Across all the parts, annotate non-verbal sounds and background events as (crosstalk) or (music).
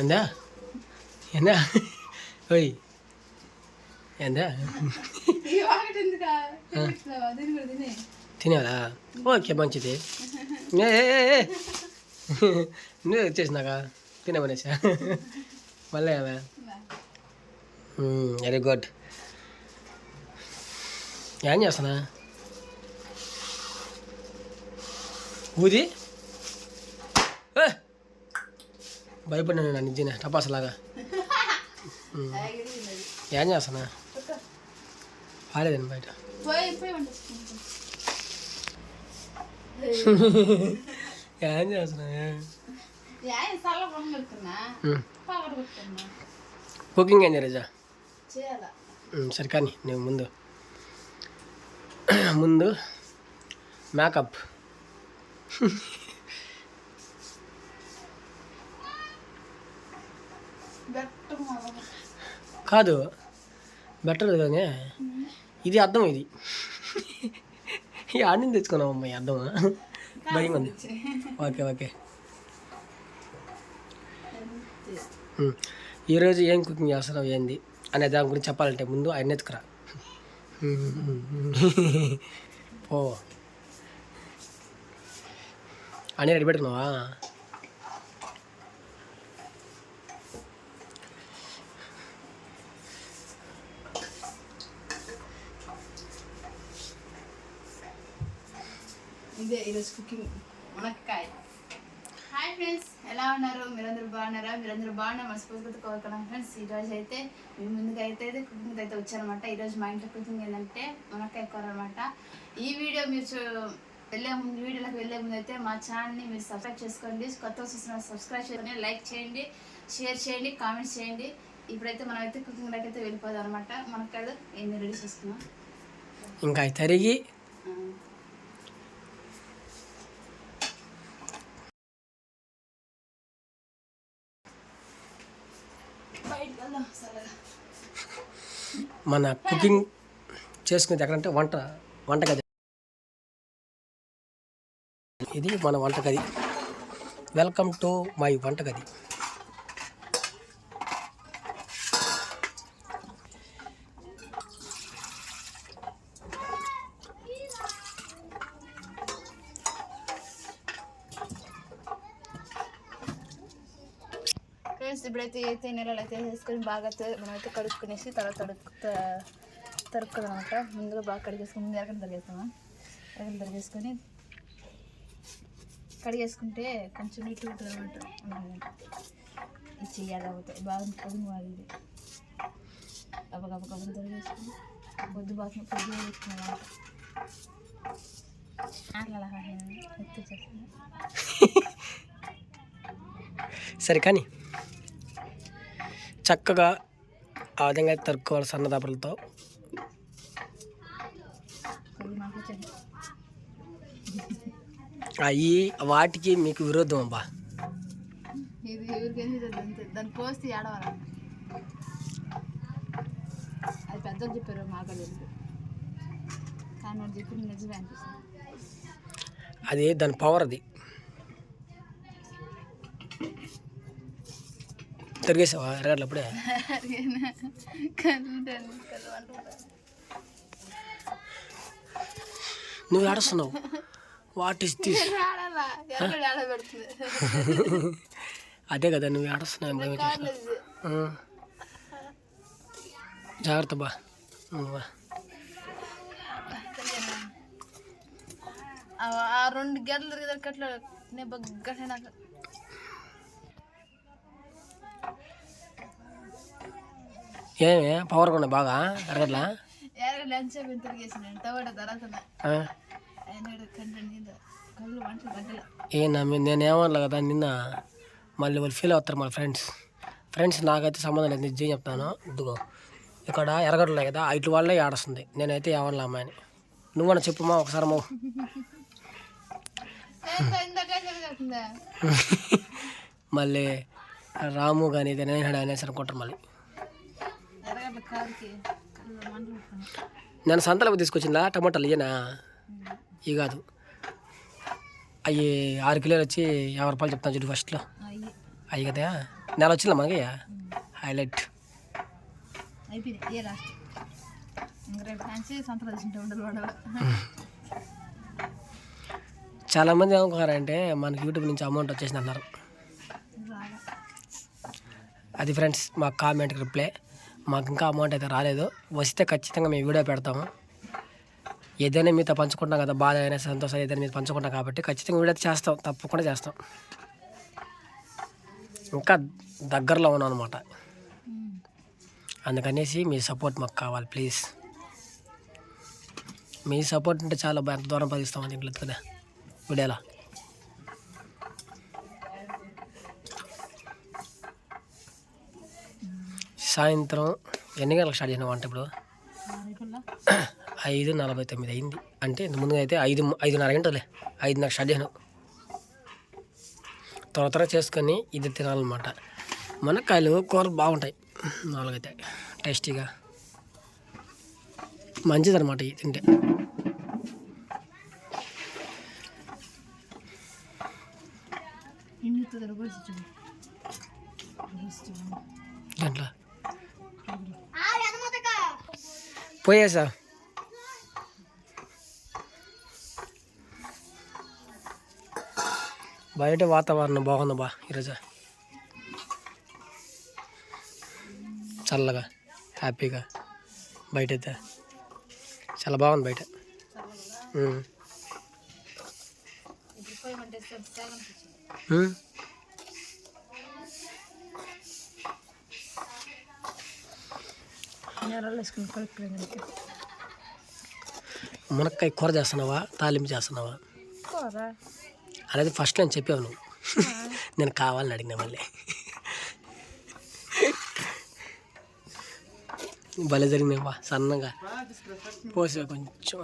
అందా ఏందా ఓయ్ ఏందా తినేవాలా ఓకే మంచిది నువ్వు వచ్చేసినాక తినమనేసా మళ్ళీ అవే వెరీ గుడ్ ఏం చేస్తున్నా ఊది భయపడినా టపాసలాగా ఆగిరి ఉన్నది. ఏం చేస్తున్నా? పక్క. ఆడేదండి బయట. (laughs) ఏం చేస్తున్నా? కుకింగ్ ఏం రోజా చేయాలా? సరే కానీ నువ్వు ముందు. (coughs) ముందు మేకప్. (laughs) కాదు. బెటర్ కానీ. ఇది అర్థం ఇది. ఈ ఆడిని తెచ్చుకున్నావు అమ్మాయి అర్థం భయం ఉంది. Okay okay. ఈరోజు ఏం కుకింగ్ చేస్తున్నావు ఏంది? అనే దాని గురించి చెప్పాలంటే ముందు ఆయన ఎత్తుకురా. ఓ అని రెడీ పెట్టుకున్నావా? ఇదే ఈరోజు కుకింగ్ మునక్కాయ. హాయ్ ఫ్రెండ్స్ ఎలా ఉన్నారు? మీరందరూ బాగున్నారా? మీరందరూ బాగున్నా మనస్ఫూర్తిగా కోరుకున్నాం ఫ్రెండ్స్. ఈరోజు అయితే మీ ముందుకు అయితే కుకింగ్ అయితే వచ్చారనమాట ఈరోజు మా ఇంట్లో కుకింగ్ ఏంటంటే మునక్కాయ కూర అనమాట ఈ వీడియో మీరు చూ- వెళ్ళే ముందు వీడియోలకు వెళ్ళే ముందు అయితే మా ఛానల్ని మీరు సబ్స్క్రైబ్ చేసుకోండి. కొత్త చూసిన సబ్స్క్రైబ్ చేసుకొని లైక్ చేయండి షేర్ చేయండి కామెంట్స్ చేయండి. ఇప్పుడైతే మనం అయితే కుకింగ్లోకి అయితే వెళ్ళిపోదాం అనమాట మునక్కాయలు ఎన్ని రెడీ చేసుకున్నాం? ఇంకా తరిగి మన కుకింగ్ చేసుకునేది ఎక్కడంటే వంట వంటగది. ఇది మన వంటగది. వెల్కమ్ టు మై వంటగది ఫ్రెండ్స్ ఇప్పుడైతే అయితే నెలలు అయితే వేసుకొని బాగా మనమైతే కడుక్కునేసి తర్వాత తడుకు తరుక్కుదాం అనమాట ముందుగా బాగా కడిగేసుకుని ముందు ఎరగని తరిగేస్తాము ఎరగని తరిగేసుకొని కడిగేసుకుంటే కొంచెం నీట్గా ఉంటుంది అనమాట ఇది చెయ్యాలి అవుతాయి. బాగా పొడుగు బాగా ఇది గబగబ తరిగేసుకుని బొద్దు బాగా పొద్దు వేసుకున్నాం అట్లా సరే కానీ చక్కగా ఆ విధంగా తరుక్కోవాలి సన్నదాపలతో. అవి వాటికి మీకు విరోధం అబ్బా. అది దాని పవర్ అది తిరిగేసావా? ఎరగట్లు అప్పుడే. నువ్వు ఏడుస్తున్నావు? వాట్ ఇస్ దిస్ అదే కదా నువ్వు ఏడుస్తున్నావు భయం. జాగ్రత్త బా. బా. ఆ రెండు గంటలు అట్లా నేను బగ్గట్టే ఏమే? పవర్ కూడా బాగా? ఎరగట్లా ఎరగ లంచ్ అయిపోయిన తిరిగేసిన టమాటా తర్వాత ఆ? ఆయన కంటే కళ్ళు వంటలు గంటలు ఏ నా మీద నేనేమన్నా కదా నిన్న మళ్ళీ వాళ్ళు ఫీల్ అవుతారు మన ఫ్రెండ్స్ ఫ్రెండ్స్ నాకైతే సంబంధం లేదు నిజం చెప్తాను. ఇదిగో ఇక్కడ ఎరగట్లే కదా ఇటు వాళ్ళే ఏడుస్తుంది. నేనైతే ఏమన్నా అమ్మాయిని. నువ్వన్నా చెప్పుమా ఒకసారి మా (laughs) మళ్ళీ రాము కానీ ఇది నేను అనేసి అనుకుంటారు మళ్ళీ. నేను సంతలకు తీసుకొచ్చిందా? టమాటాలు ఇయ్యనా? ఇవి కాదు. అవి ఆరు కిలోలు వచ్చి యాభై రూపాయలు చెప్తాను చూడు ఫస్ట్లో అయ్యి అవి కదా? నెల వచ్చిందా మనకి? హైలైట్ చాలామంది ఏమనుకున్నారంటే మనకి యూట్యూబ్ నుంచి అమౌంట్ వచ్చేసింది అన్నారు. అది ఫ్రెండ్స్ మా కామెంట్కి రిప్లై మాకు ఇంకా అమౌంట్ అయితే రాలేదు. వస్తే ఖచ్చితంగా మేము వీడియో పెడతాము. ఏదైనా మీతో పంచుకుంటాం కదా బాధ అయినా సంతోషం ఏదైనా మీతో పంచుకుంటాం కాబట్టి ఖచ్చితంగా వీడియో చేస్తాం. తప్పకుండా చేస్తాం. ఇంకా దగ్గరలో ఉన్నాం అనమాట అందుకనేసి మీ సపోర్ట్ మాకు కావాలి ప్లీజ్ మీ సపోర్ట్ ఉంటే చాలా దూరం పదిస్తాం ఇంట్లో కదా వీడియోలో. సాయంత్రం ఎన్ని గంటలకు స్టార్ట్ చేసిన వంట ఇప్పుడు? ఐదు నలభై తొమ్మిది అయింది. అంటే ఇంత ముందుగా అయితే ఐదు ఐదున్నర గంటలే. ఐదున్నర స్టార్ట్ చేసాను త్వర త్వరగా చేసుకొని ఇది తినాలన్నమాట. మునక్కాయలు కూర బాగుంటాయి. మామూలుగా అయితే టేస్టీగా. మంచిదన్నమాట ఇవి తింటే. దాంట్లో పోయేసా బయట వాతావరణం బాగుంది బా ఈరోజు. చల్లగా హ్యాపీగా బయట అయితే చాలా బాగుంది బయట. ఉమ్. ఇప్పుడు పోయి మంటే సగం ఉమ్. నేరాలు వేసుకుని కలుపుకోండి మునక్కాయ కూర చేస్తున్నావా? తాలింపు చేస్తున్నావా? కూర? అనేది ఫస్ట్ నేను చెప్పావు నువ్వు. నేను కావాలని అడిగిన మళ్ళీ. భలే జరిగినావా సన్నగా. పోసా కొంచెం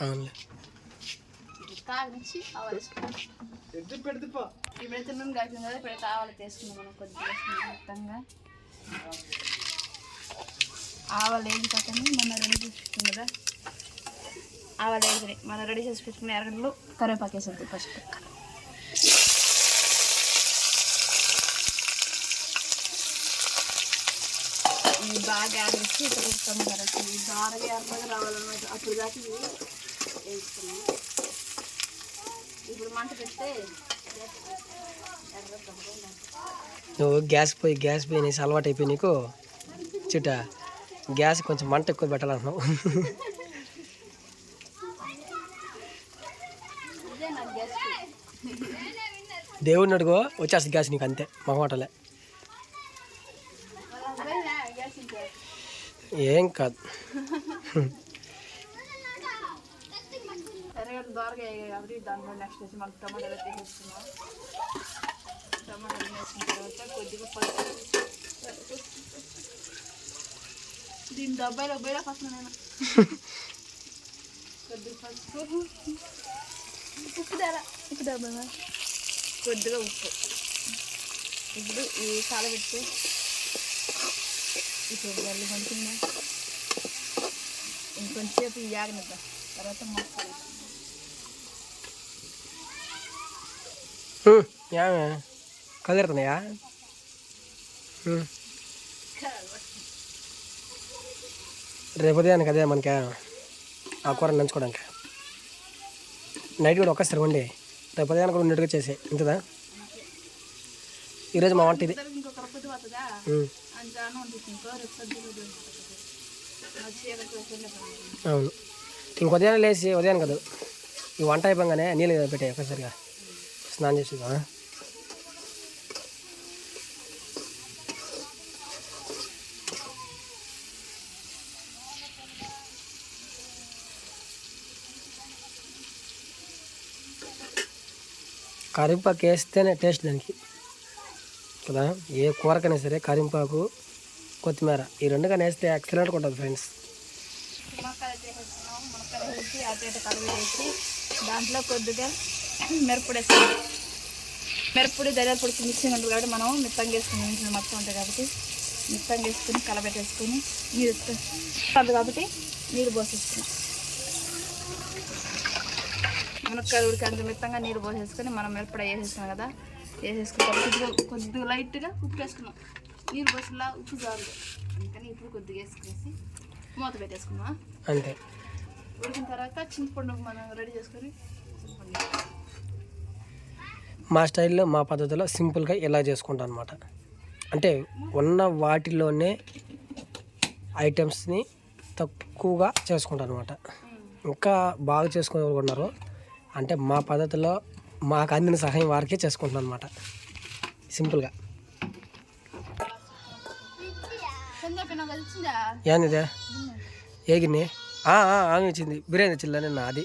అవునులే. తాగించి ఆవాలు వేసుకున్నాం ఇప్పుడైతే నూనె కలిపింది కదా ఇప్పుడైతే ఆవాలు తీసుకున్నాం మనం కొద్దిగా మొత్తంగా. ఆవాలు వేసి పక్కన మనం రెడీ చేసుకుంటాం కదా. ఆవాలు వేసి మనం రెడీ చేసి పెట్టుకున్న ఎరగడలు కరివేపాకు వేసేది ఫస్ట్. ఇవి బాగా ఆడేసి ఇట్లా పెడతాం కదా ఇవి బాగా ఎర్రగా రావాలన్నమాట. అప్పుడు దాకా ఇవి వేసుకున్నాం ఇప్పుడు మంట పెడితే నువ్వు గ్యాస్ పోయి గ్యాస్ పోయి అనేసి అలవాటు అయిపోయి నీకు? చిట గ్యాస్ కొంచెం మంట ఎక్కువ పెట్టాలంటున్నావు. దేవుడిని అడుగో వచ్చేస్తుంది గ్యాస్ నీకు అంతే మగమాటలే ఏం కాదు. ఎర్రగడ్డ దోరగా కాబట్టి దాంట్లో నెక్స్ట్ వచ్చి మనకు టమాటాలు వేసుకున్నాం టమాటాలు వేసిన తర్వాత కొద్దిగా పసుపు దీని డబ్బాయిలో బయట పక్కన నేను కొద్దిగా పసుపు ఉప్పు ధర ఉప్పు డబ్బా కొద్దిగా ఉప్పు ఇప్పుడు ఈ కాలబెట్టి ఇప్పుడు జల్లి కొంచెంగా ఇంకొంచెంసేపు ఈ యాగనిద్దాం తర్వాత మసాలా ఏమే కదిరుతున్నాయా. రేపు ఉదయానికి అదే మనకి ఆ కూర నంచుకోవడానికి. నైట్ కూడా ఒక్కసారి వండి రేపు ఉదయానికి కూడా ఉన్నట్టుగా చేసే ఇంతదా ఈరోజు మా వంట ఇది అవును. ఇంక ఉదయాన్నే లేచి ఉదయం కాదు ఈ వంట అయిపోగానే నీళ్ళు పెట్టాయి ఒక్కసారిగా. స్నానం చేసి కరింపాకు వేస్తేనే టేస్ట్ దానికి కదా ఏ కూరకైనా సరే కరింపాకు కొత్తిమీర ఈ రెండు కానీ వేస్తే ఎక్సలెంట్గా ఉంటుంది ఫ్రెండ్స్ మునక్కాయలు మునక్కాయలు వేసి అటు ఇటు దాంట్లో కొద్దిగా మిరప్పొడి వేస్తాం మిరప్పొడి ధనియాల పొడి మిక్సింగ్ ఉంటుంది కాబట్టి మనం మిత్తంగా వేసుకుని ఇంట్లో మొత్తం ఉంటుంది కాబట్టి మిత్తంగా వేసుకుని కలబెట్టేసుకుని నీరు కాదు కాబట్టి నీరు పోసేసుకున్నాం. మునక్కాయలు ఉడికేంత మిత్తంగా నీళ్ళు పోసేసుకొని మనం మిరపడ వేసేసుకున్నాం కదా వేసేసుకుంటాం కొద్దిగా కొద్దిగా లైట్గా ఉప్పు వేసుకున్నాం నీళ్ళు పోసిలా ఉప్పు చాలు. అందుకని ఇప్పుడు కొద్దిగా వేసుకునేసి మూత పెట్టేసుకున్నాం అంతే. ఉడికిన తర్వాత చింతపండు మనం రెడీ చేసుకొని చింతపండు మా స్టైల్లో మా పద్ధతిలో సింపుల్గా ఇలా చేసుకుంటాం అనమాట అంటే ఉన్న వాటిలోనే ఐటమ్స్ని తక్కువగా చేసుకుంటాను అనమాట ఇంకా బాగా చేసుకునే వాళ్ళు ఉన్నారు అంటే మా పద్ధతిలో మాకు అందిన సహాయం వారికే చేసుకుంటాను అనమాట సింపుల్గా. ఏందిదే ఏ గిన్నె? ఆమె ఇచ్చింది. బిర్యానీ వచ్చిందా నిన్న అది.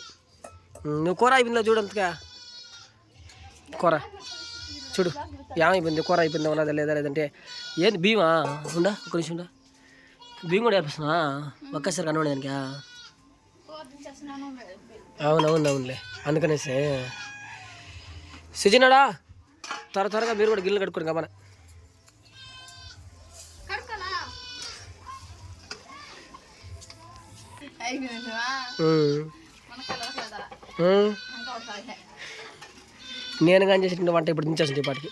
నువ్వు కూర అయిపోయిందా చూడంతగా కూర. చూడు ఏమైపోయింది కూర అయిపోయిందా ఉన్నదా లేదా లేదంటే ఏంది భీమా? ఉండా? ఒక నిమిషం ఉండా? భీమ్ కూడా వేపిస్తున్నా ఒక్కసారి కనబడేదానికి చేస్తున్నాను అవును అవును అవునులే అందుకనేసి. సుజినాడా త్వర త్వరగా మీరు కూడా గిన్నెలు కట్టుకోండి గమన. అయిపోయిందా మునక్కాయలు వస్తుందా అంతా వస్తాయి నేను కానీ చేసిన వంట ఇప్పుడు దించేసింది ఇప్పటికి.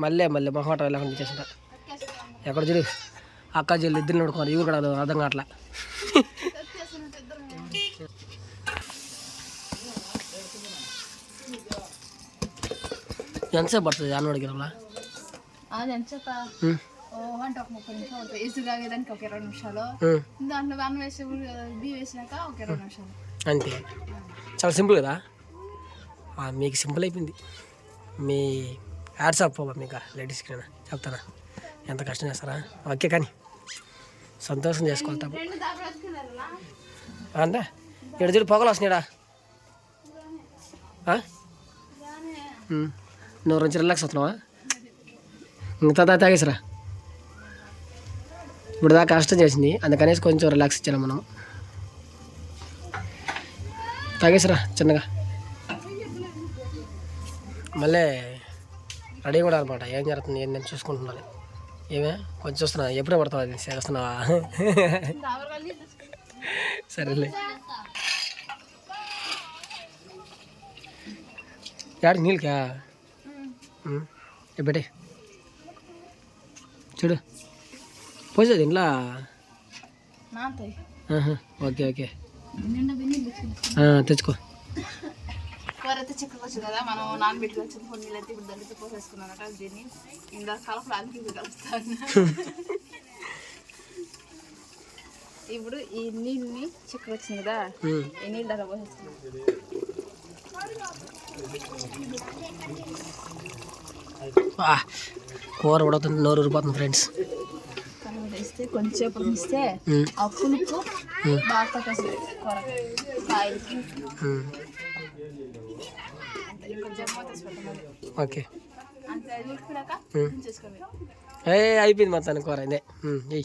మళ్ళీ మళ్ళీ మొహమాట లేకుండా దించేసింట ఎక్కడ చూడు అక్క చెల్లి ఇద్దరు నడుకోవాలి ఇవి కూడా అర్థం కావట్లే. ఎంతసేపు పడుతుంది అన్నోడికి ఇలా అది ఎంత చెప్ప ఓ అంటే ఒక ముప్పై నిమిషాలు అవుతుంది. ఇసుగు తాగేదానికి ఒక ఇరవై నిమిషాలు. దాంట్లో అన్నం వేసి ఉడి- బియ్యం వేసినాక ఒక ఇరవై నిమిషాలు. అంతే. చాలా సింపుల్ కదా? మీకు సింపుల్ అయిపోయింది. మీ యాడ్స్ అప్ మీకు లేడీస్కి నేను చెప్తానా? ఎంత కష్టం చేస్తారా? ఓకే కానీ సంతోషం చేసుకోవాలి తప్ప. అంటే ఇక్కడ చూడు పొగలు వస్తున్నాడా ఆ? ఉమ్. నువ్వు రెండు రిలాక్స్ అవుతున్నావా ఇంకా తా తాగేసిరా. ఇప్పుడు దాకా కష్టం చేసింది. అందుకనేసి కొంచెం రిలాక్స్ ఇచ్చాను మనం. తాగేసిరా చిన్నగా. మళ్ళీ రెడీ కూడా అనమాట. ఏం జరుగుతుంది? ఏంది అని చూసుకుంటున్నాను. ఏమే? కొంచెం చూస్తున్నా. ఎప్పుడే పడతావు అది? చేస్తున్నావా? సరేలే. యాడికి నీళ్ళకా? పెట్టే చూడు. పోసేది ఇంట్లో ఓకే ఓకే. తెచ్చుకో. కూర అయితే చిక్కగా వచ్చింది కదా మనం నానబెట్టుకు వచ్చింది కొన్ని నీళ్ళు అయితే ఇప్పుడు దాంట్లో పోసేసుకున్నానట దీన్ని. ఇందా కలపడానికి ఇది కలుపుతాను. ఇప్పుడు ఈ నీళ్ళని వచ్చింది కదా. ఈ నీళ్ళు దాకా పోసేసుకున్నాం. కూర ఉడుకుతుంది నోరు ఊరిపోతుంది ఫ్రెండ్స్. వేస్తే ఉంచితే ఉమ్, ఆ పులుపు బాగా పట్టేస్తుంది కూర కాయలకి ఉమ్, అంతే ఇంకొంచెం మూత వేసి పెట్టమని ఓకే. ఏ అయిపోయింది మొత్తానికి కూర ఇదే ఉమ్, ఎయ్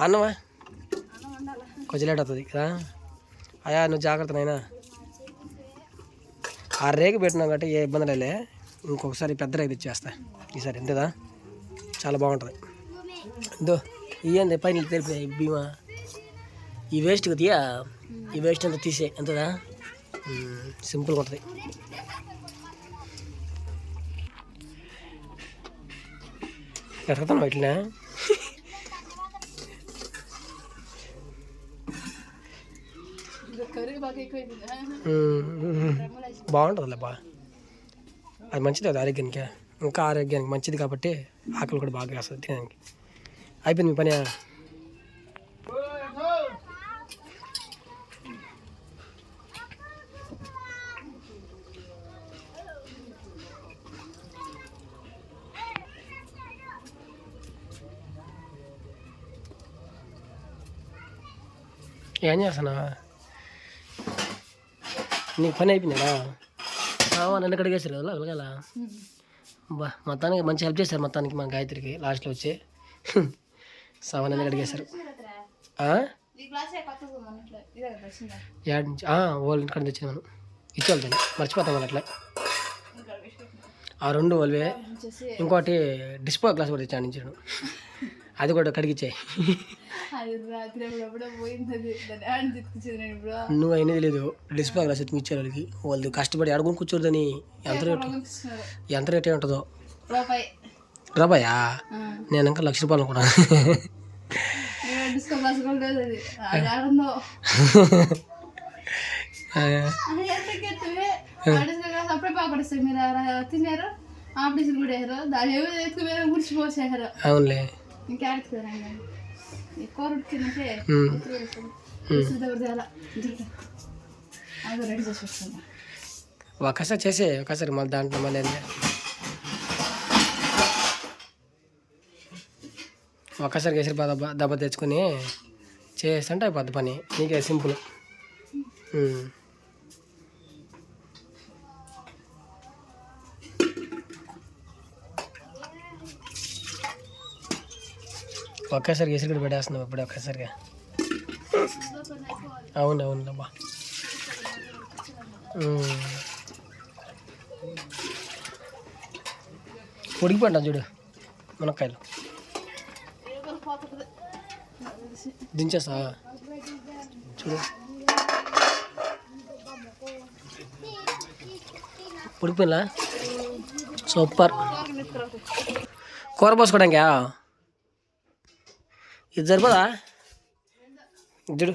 అన్నమా? కొంచెం లేట్ అవుతుంది కదా? అయ్యా నువ్వు జాగ్రత్త నాయనా. ఆ రేగు పెట్టినావు కాబట్టి ఏ ఇబ్బంది లేలే ఇంకొకసారి పెద్ద రేగు తెచ్చేస్తా. ఈసారి ఎంతదా? చాలా బాగుంటుంది. ఇదో ఇయ్యండి పైన తెలిపి భీమా. ఈ వేస్ట్ తీయా? ఈ వేస్ట్ అంతా తీసే ఎంతదా? మ్మ్, సింపుల్గా ఉంటుంది. ఎక్కడతాను ఇట్లా బాగుంటుందిలే బా. అది మంచిది అది ఆరోగ్యానికి. ఇంకా ఆరోగ్యానికి మంచిది కాబట్టి ఆకలి కూడా బాగా వేస్తుంది తినడానికి. అయిపోయింది మీ పని? ఏం చేస్తున్నావా నీకు పని అయిపోయినాడా నన్ను ఇక్కడ వేసారు కదా వెళ్ళగల బా మొత్తానికి మంచి హెల్ప్ చేశారు మొత్తానికి మన గాయత్రికి లాస్ట్లో వచ్చి సవా నన్ను ఇక్కడ వేశారు యాడ్ నుంచి వాళ్ళ ఇంటికాడ తెచ్చింది మనం ఇచ్చేవాళ్ళు దాన్ని మర్చిపోతాం వాళ్ళు అట్లా ఆ రెండు వాళ్ళవే ఇంకోటి డిస్పో గ్లాస్ కూడా తెచ్చాను అది కూడా కడిగిచ్చాయి నువ్వు అయినది లేదు డిస్ప్లే చెప్పి ఎత్తుకిచ్చారు వాళ్ళకి. వాళ్ళు కష్టపడి అడుగుని కూర్చోదని ఎంత రేటు? ఎంత రేట్ ఉంటుందో? రాబాయా నేను ఇంకా లక్ష రూపాయలు కూడా అవునులే. ఒకసారి చేసే ఒకసారి మళ్ళీ దాంట్లో మళ్ళీ ఏంది? ఒక్కసారి కేసరి దెబ్బ దెబ్బ తెచ్చుకొని చేస్తుంటే అయిపోద్ది పని. నీకే సింపుల్. ఉమ్. ఒక్కసారి కేసరి కూడా పెట్టేస్తున్నావు ఇప్పుడు ఒక్కసారిగా. అవును అవును అబ్బా. ఉడికిపోయినా ఉడికిపోండి చూడు మునక్కాయలు. దించేస్తా. చూడు. ఉడికిపోయినా సూపర్. కూర పోసుకోవడానికి? ఇది సరిపోదా? ఇచ్చుడు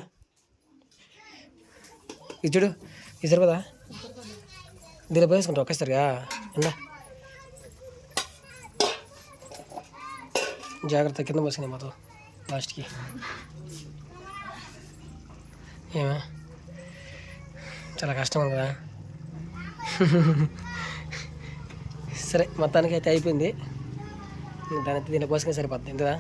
ఇచ్చుడు ఇది సరిపోదా? దీనిలో పోయేసుకుంటాం ఒకేసారిగా. ఎందా జాగ్రత్త కింద పోసింది మొత్తం లాస్ట్కి. ఏమా? చాలా కష్టం ఉంది కదా. సరే మొత్తానికి అయితే అయిపోయింది. దాని అయితే దీనిలో పోసుకుని సరిపోతుంది ఇంతదా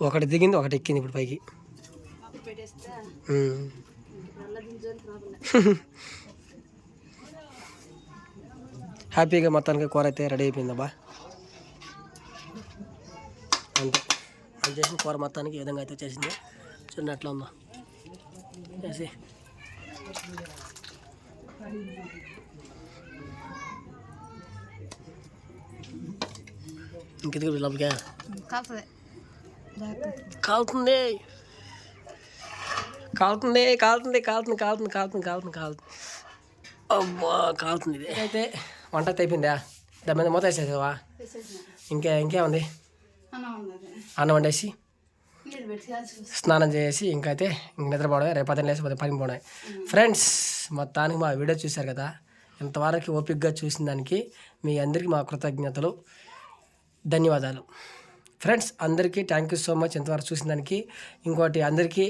ఒకటి దిగింది ఒకటి ఎక్కింది ఇప్పుడు పైకి. (laughs) హ్యాపీగా మొత్తానికి కూర అయితే రెడీ అయిపోయిందబ్బా అంతే. అది చేసిన కూర మొత్తానికి ఈ విధంగా అయితే చేసింది చూడండి ఎట్లా ఉందో. చేసి. ఇంకెందుకు లోపలికా? కాకపోతే కాలుతుంది కాలుతుంది కాలుతుంది కాలుతుంది కాలుతుంది కాలుతుంది కాలుతుంది కాలుతుంది అబ్బా కాలుతుంది ఇది అయితే వంట అయితే అయిపోయిందా? దాని మీద మూత వేసేసావా? ఇంకా ఇంకేముంది అన్నం వండేసి స్నానం చేసి ఇంకైతే ఇంక నిద్రపోవడమే రేపు లేసి పది పని పోవడమే ఫ్రెండ్స్ మొత్తానికి మా వీడియో చూశారు కదా? ఇంతవరకు ఓపికగా చూసిన దానికి మీ అందరికీ మా కృతజ్ఞతలు. ధన్యవాదాలు. ఫ్రెండ్స్ అందరికీ థ్యాంక్ యూ సో మచ్ ఇంతవరకు చూసిన దానికి ఇంకోటి అందరికీ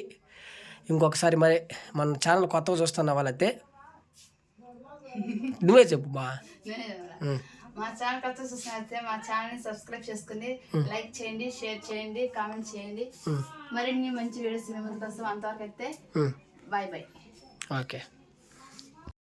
ఇంకొకసారి మరి మన ఛానల్ కొత్తగా చూస్తున్న వాళ్ళైతే నువ్వే చెప్పు? ఉమ్. మా ఛానల్ కొత్త చూసినట్లయితే మా ఛానల్ని సబ్స్క్రైబ్ చేసుకుని లైక్ చేయండి షేర్ చేయండి కామెంట్ చేయండి. మరిన్ని మంచి వీడియోస్ మీ ముందుకు వస్తాం అంతవరకు అయితే. Bye bye okay